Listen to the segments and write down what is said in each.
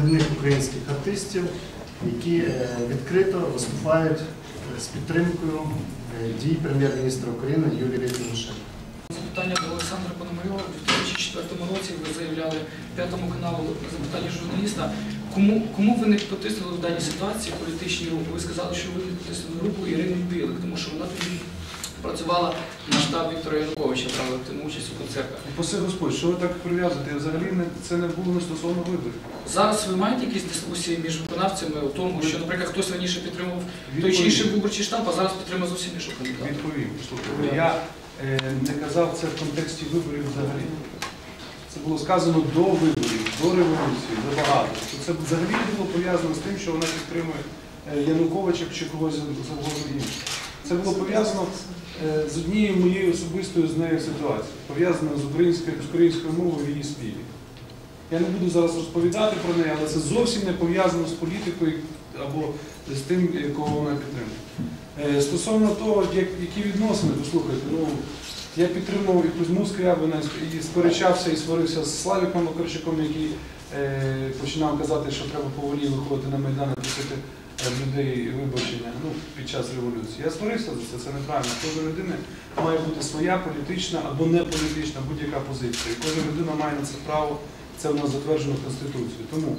провідних українських артистів, які е, відкрито виступають е, з підтримкою е, дій прем'єр-міністра України Юлії Тимошенко. Запитання до Олександра Пономарьова. У 2004 році ви заявляли п'ятому каналу запитання журналіста. Кому, кому ви не потиснули в даній ситуації політичній руку? Ви сказали, що ви не потиснули руку Ірини Білик, тому що вона тоді працювала на штаб Віктора Януковича, брала активну участь у концертах. Паси Господь, що ви так прив'язуєте? Взагалі не- це не було не стосовно виборів. Зараз ви маєте якісь дискусії між виконавцями у тому, що, наприклад, хтось раніше підтримував той чи інший виборчий штаб, а зараз підтримує зовсім іншого кандидата. Відповім. Слухайте, я е, не казав це в контексті виборів взагалі. Це було сказано до виборів, до революції, забагато. Що Це взагалі було пов'язано з тим, що вона підтримує е, Януковича чи когось завгодно іншого. Це було пов'язано е, з однією моєю особистою з нею ситуацією, пов'язано з українською, з українською мовою в її співі. Я не буду зараз розповідати про неї, але це зовсім не пов'язано з політикою або з тим, е, кого вона підтримує. Е, Стосовно того, які відносини, послухайте, ну, я підтримував і Кузьму Скрябина, і сперечався і сварився з Славіком Макарчуком, який е, починав казати, що треба поволі виходити на Майдан і просити е, людей вибачення ну, під час революції. Я сварився за це, це неправильно. Кожна людина має бути своя політична або не політична будь-яка позиція. Кожна людина має на це право, це в нас затверджено Конституцією. Тому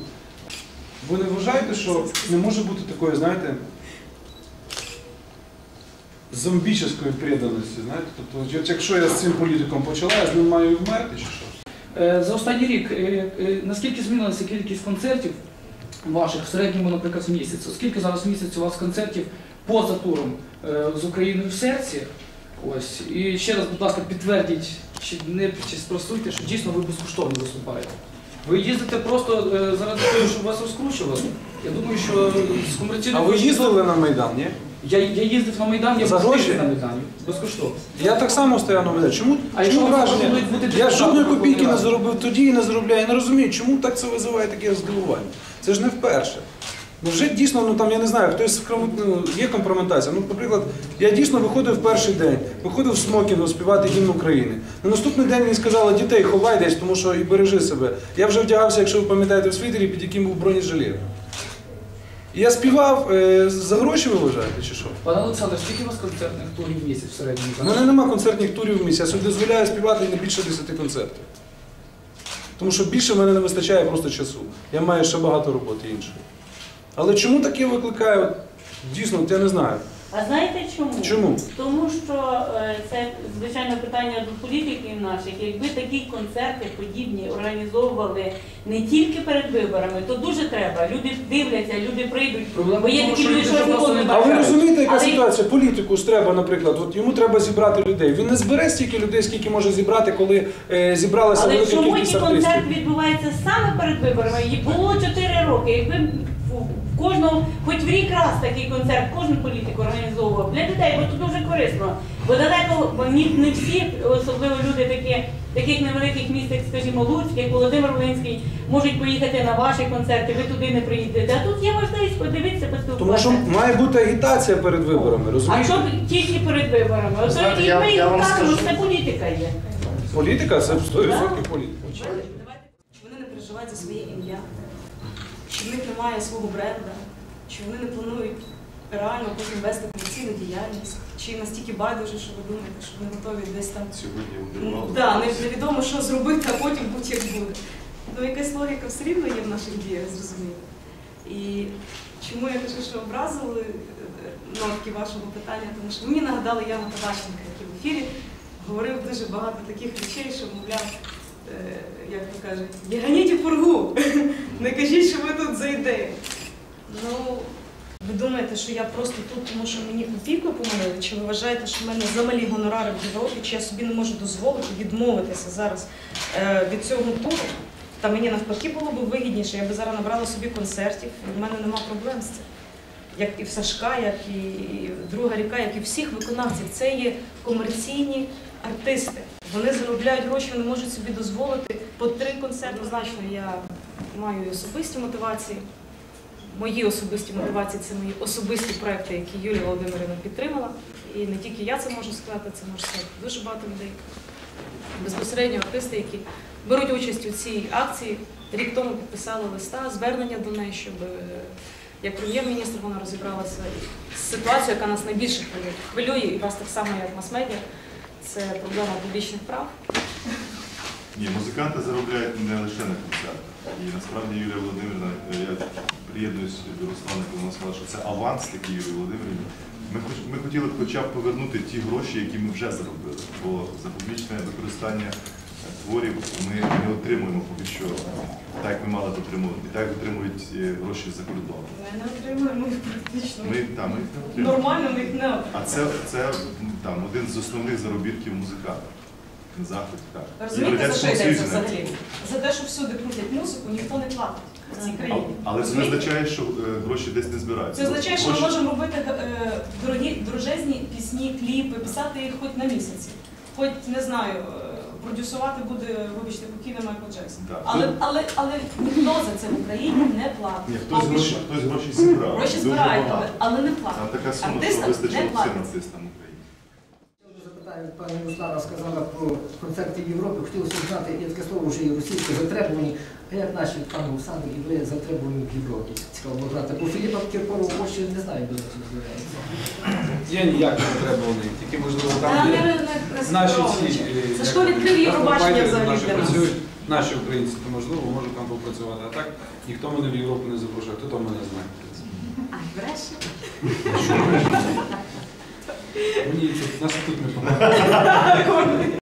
ви не вважаєте, що не може бути такої, знаєте, зомбічної преданості, знаєте? Тобто, якщо я з цим політиком почала, я з ним маю вмерти чи що? Е, За останній рік е, е, наскільки змінилася кількість концертів ваших в середньому, наприклад, в місяць? Скільки зараз в місяць у вас концертів поза туром е, з Україною в серці? Ось і ще раз, будь ласка, підтвердіть чи не чи спростуйте, що дійсно ви безкоштовно виступаєте. Ви їздите просто е, заради того, щоб вас розкручували. Я думаю, що з А ви їздили на Майдан, ні? Я, я їздив на Майдан, я гроші? на Майдані. Безкоштовно. Я так само стояв на Майдані. Чому, А чому враження? бути Я жодної копійки не заробив тоді і не заробляю. Я не розумію, чому так це визиває таке роздивування. Це ж не вперше. Ну вже дійсно, ну там я не знаю, хтось ну, є компрометація. Ну, наприклад, я дійсно виходив в перший день, виходив в смокінгу співати гімн України. На наступний день мені сказали, дітей ховай десь, тому що і бережи себе. Я вже вдягався, якщо ви пам'ятаєте, в світері, під яким був бронежилет. І я співав е, за гроші, ви вважаєте, чи що? Пане Олександр, скільки у вас концертних турів в місяць в середньому? У мене нема концертних турів в місяць, я собі дозволяю співати не більше 10 концертів. Тому що більше в мене не вистачає просто часу. Я маю ще багато роботи іншої. Але чому таке викликає? Дійсно, я не знаю. А знаєте чому? Чому? Тому що е, це звичайно питання до політиків наших. Якби такі концерти подібні організовували не тільки перед виборами, то дуже треба. Люди дивляться, люди прийдуть. Проблема Бо є такі люди, що не А ви розумієте, яка Але- ситуація? Політику ж треба, наприклад, от йому треба зібрати людей. Він не збере стільки людей, скільки може зібрати, коли е, зібралася Але велика чому кількість ті концерт артистів. відбувається саме перед виборами? І було 4 роки. Якби в кожного, хоч в рік раз такий концерт, кожен політик організовував для людей, бо тут дуже корисно. Бо далеко бо ні- не всі, особливо люди такі, таких невеликих міст, як, скажімо, Луцьк, як Володимир Волинський, можуть поїхати на ваші концерти, ви туди не приїдете. А тут є можливість подивитися, Тому що має бути агітація перед виборами, розумієте? А що тільки перед виборами? Ото і я- ми я вам кажемо, скажу. це політика є. Політика це 100% політика. Вони не переживають за своє ім'я, чи в них немає свого бренда, чи вони не планують реально потім вести комерційну діяльність, чи настільки байдуже, що ви думаєте, що вони готові десь там Сьогодні Ну, да, не- невідомо, що зробити, а потім будь-як буде. Ну, якась логіка все рівно є в наших діях, зрозуміло. І чому я кажу, що образили е, нотки вашого питання, тому що мені нагадали Яна Табаченка, який в ефірі говорив дуже багато таких речей, що, мовляв, як то кажуть, не ганіть у пургу, не кажіть, що ви тут за. Ну, ви думаєте, що я просто тут, тому що мені копійку помилили? Чи ви вважаєте, що в мене замалі гонорари в Європі, чи я собі не можу дозволити відмовитися зараз е, від цього туру? Та мені навпаки було б вигідніше, я б зараз набрала собі концертів, і в мене нема проблем з цим. Як і в Сашка, як і друга ріка, як і всіх виконавців. Це є комерційні артисти. Вони заробляють гроші, вони можуть собі дозволити по три концерти. Однозначно, я маю особисті мотивації. Мої особисті мотивації це мої особисті проекти, які Юлія Володимирівна підтримала. І не тільки я це можу сказати, це може сказати дуже багато людей. Безпосередньо артисти, які беруть участь у цій акції, рік тому підписали листа, звернення до неї, щоб е, як прем'єр-міністр вона розібралася з ситуацією, яка нас найбільше. Хвилює і вас так само, як мас-медіа. Це проблема публічних прав. Ні, музиканти заробляють не лише на концертах. І насправді Юлія Володимирівна, е, я приєднуюсь до Руслана, коли вона сказала, що це аванс такий Юлії Володимирівні. Ми, ми хотіли б хоча б повернути ті гроші, які ми вже заробили. Бо за публічне використання творів ми не отримуємо поки що так, як ми мали б отримувати. І так отримують е, гроші за кордоном. Ми не отримуємо їх практично. Ми, та, ми їх не отримуємо. Нормально ми їх не отримуємо. А це, це там, один з основних заробітків музиканта. Захід, так. Розумієте, за що йдеться взагалі? За те, що всюди крутять музику, ніхто не платить в цій країні. Але це не означає, що е, гроші десь не збираються. Це означає, що ми можемо робити е, дорогі, дорожезні пісні, кліпи, писати їх хоч на місяці. Хоч не знаю, продюсувати буде, вибачте, покійний Майкл Джексон. Так. Але, але, але ніхто за це в Україні не платить. Ні, хтось Поки гроші, що. хтось гроші зібрав. Гроші Дуже збирають, але, багато. але не Там платять. така сума, що Артистам вистачило не всім платять. артистам України. Запитання пані Руслана сказала про концерти в Європі. Хотілося б знати, є таке слово вже і російське затребувані. А як наші пан Олександр і ви затребувані в Європі? Цікаво знати. Бо Філіпа Кіркорова в Польщі не знаю, де це називається. Я ніяк не потребуваний, тільки можливо там, не наші ці Це ж хто відкрив Євробачення взагалі наші для нас? працюють, наші українці, то можливо можу там попрацювати. А так ніхто мене в Європу не запрошує, хто там мене знає. в принципі. Бреше. Мені тут нас тут не помагає.